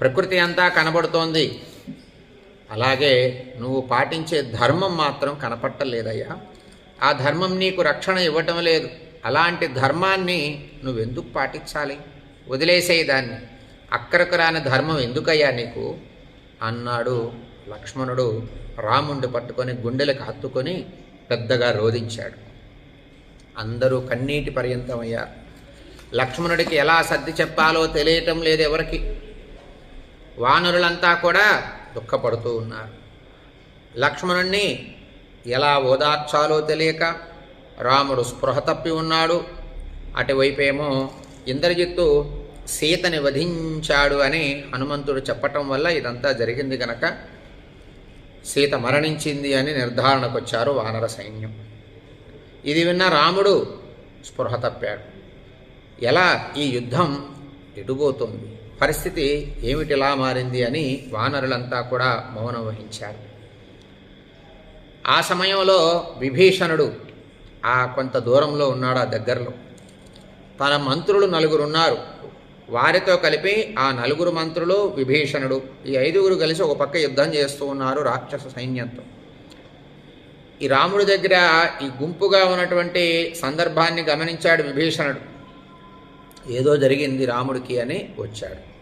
ప్రకృతి అంతా కనబడుతోంది. అలాగే నువ్వు పాటించే ధర్మం మాత్రం కనపట్టలేదయ్యా. ఆ ధర్మం నీకు రక్షణ ఇవ్వటం లేదు. అలాంటి ధర్మాన్ని నువ్వెందుకు పాటించాలి? వదిలేసే దాన్ని. అక్కరకు రాని ధర్మం ఎందుకయ్యా నీకు? అన్నాడు లక్ష్మణుడు రాముండి పట్టుకొని గుండెలకు హత్తుకొని పెద్దగా రోధించాడు. అందరూ కన్నీటి పర్యంతమయ్యారు. లక్ష్మణుడికి ఎలా సర్ది చెప్పాలో తెలియటం లేదు ఎవరికి. వానరులంతా కూడా దుఃఖపడుతూ ఉన్నారు. లక్ష్మణుణ్ణి ఎలా ఓదార్చాలో తెలియక రాముడు స్పృహ తప్పి ఉన్నాడు. అటువైపేమో ఇంద్రజిత్తు సీతని వధించాడు అని హనుమంతుడు చెప్పటం వల్ల ఇదంతా జరిగింది గనక సీత మరణించింది అని నిర్ధారణకు వచ్చారు వానర సైన్యం. ఇది విన్న రాముడు స్పృహ తప్పాడు. ఎలా ఈ యుద్ధం ఎడుబోతోంది పరిస్థితి ఏమిటిలా మారింది అని వానరులంతా కూడా మౌనం వహించారు. ఆ సమయంలో విభీషణుడు ఆ కొంత దూరంలో ఉన్నాడు ఆ దగ్గరలో. తన మంత్రులు నలుగురు ఉన్నారు. వారితో కలిపి ఆ నలుగురు మంత్రులు విభీషణుడు ఈ ఐదుగురు కలిసి ఒక పక్క యుద్ధం చేస్తూ ఉన్నారు రాక్షస సైన్యంతో. ఈ రాముడి దగ్గర ఈ గుంపుగా ఉన్నటువంటి సందర్భాన్ని గమనించాడు విభీషణుడు. ఏదో జరిగింది రాముడికి అని వచ్చాడు.